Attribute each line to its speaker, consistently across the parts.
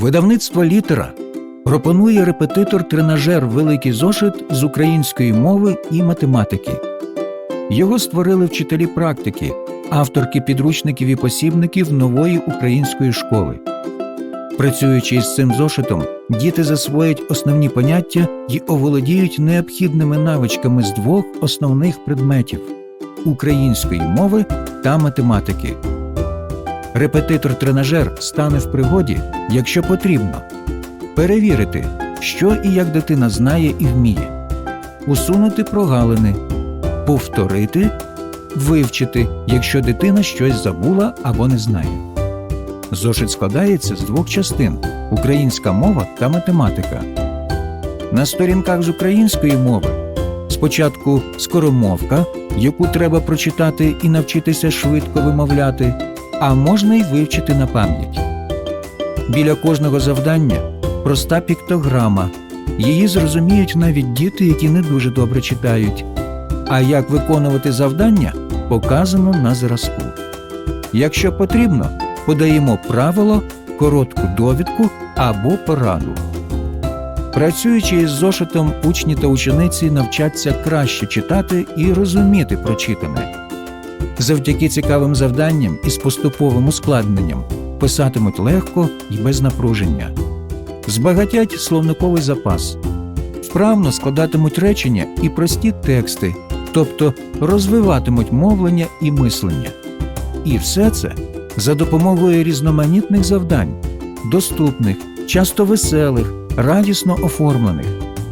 Speaker 1: Видавництво літера пропонує репетитор-тренажер Великий зошит з української мови і математики. Його створили вчителі практики, авторки підручників і посібників нової української школи. Працюючи із цим зошитом, діти засвоять основні поняття і оволодіють необхідними навичками з двох основних предметів української мови та математики. Репетитор-тренажер стане в пригоді, якщо потрібно, перевірити, що і як дитина знає і вміє, усунути прогалини, повторити, вивчити, якщо дитина щось забула або не знає. Зошит складається з двох частин українська мова та математика. На сторінках з української мови спочатку скоромовка, яку треба прочитати і навчитися швидко вимовляти, а можна й вивчити на пам'ять. Біля кожного завдання проста піктограма. Її зрозуміють навіть діти, які не дуже добре читають. А як виконувати завдання, показано на зразку. Якщо потрібно, подаємо правило, коротку довідку або пораду. Працюючи із зошитом, учні та учениці навчаться краще читати і розуміти прочитане. Завдяки цікавим завданням із поступовим ускладненням писатимуть легко і без напруження, збагатять словниковий запас, вправно складатимуть речення і прості тексти, тобто розвиватимуть мовлення і мислення. І все це за допомогою різноманітних завдань, доступних, часто веселих, радісно оформлених,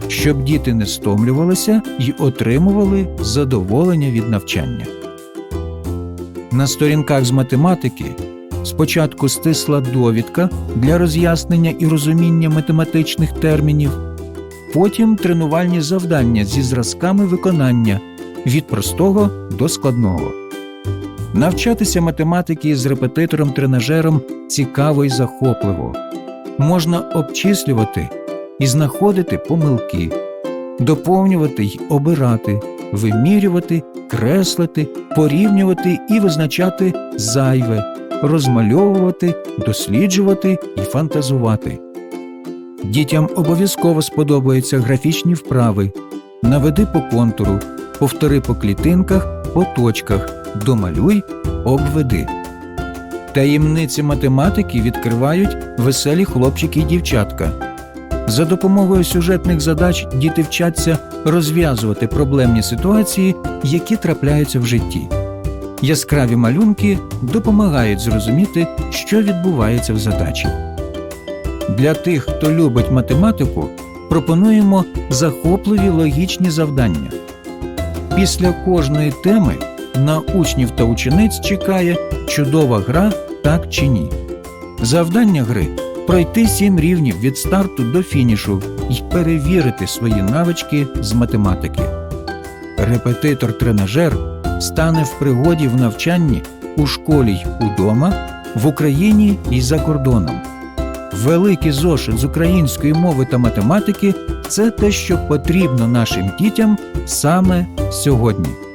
Speaker 1: щоб діти не стомлювалися і отримували задоволення від навчання. На сторінках з математики спочатку стисла довідка для роз'яснення і розуміння математичних термінів, потім тренувальні завдання зі зразками виконання від простого до складного. Навчатися математики з репетитором-тренажером цікаво і захопливо. Можна обчислювати і знаходити помилки, доповнювати й обирати, вимірювати, креслити, порівнювати і визначати зайве, розмальовувати, досліджувати і фантазувати. Дітям обов'язково сподобаються графічні вправи. Наведи по контуру, повтори по клітинках, по точках, домалюй, обведи. Таємниці математики відкривають веселі хлопчики й дівчатка. За допомогою сюжетних задач діти вчаться розв'язувати проблемні ситуації, які трапляються в житті. Яскраві малюнки допомагають зрозуміти, що відбувається в задачі. Для тих, хто любить математику, пропонуємо захопливі логічні завдання. Після кожної теми на учнів та учениць чекає чудова гра так чи ні. Завдання гри пройти сім рівнів від старту до фінішу і перевірити свої навички з математики. Репетитор-тренажер стане в пригоді в навчанні у школі й удома, в Україні і за кордоном. Великий зошит з української мови та математики це те, що потрібно нашим дітям саме сьогодні.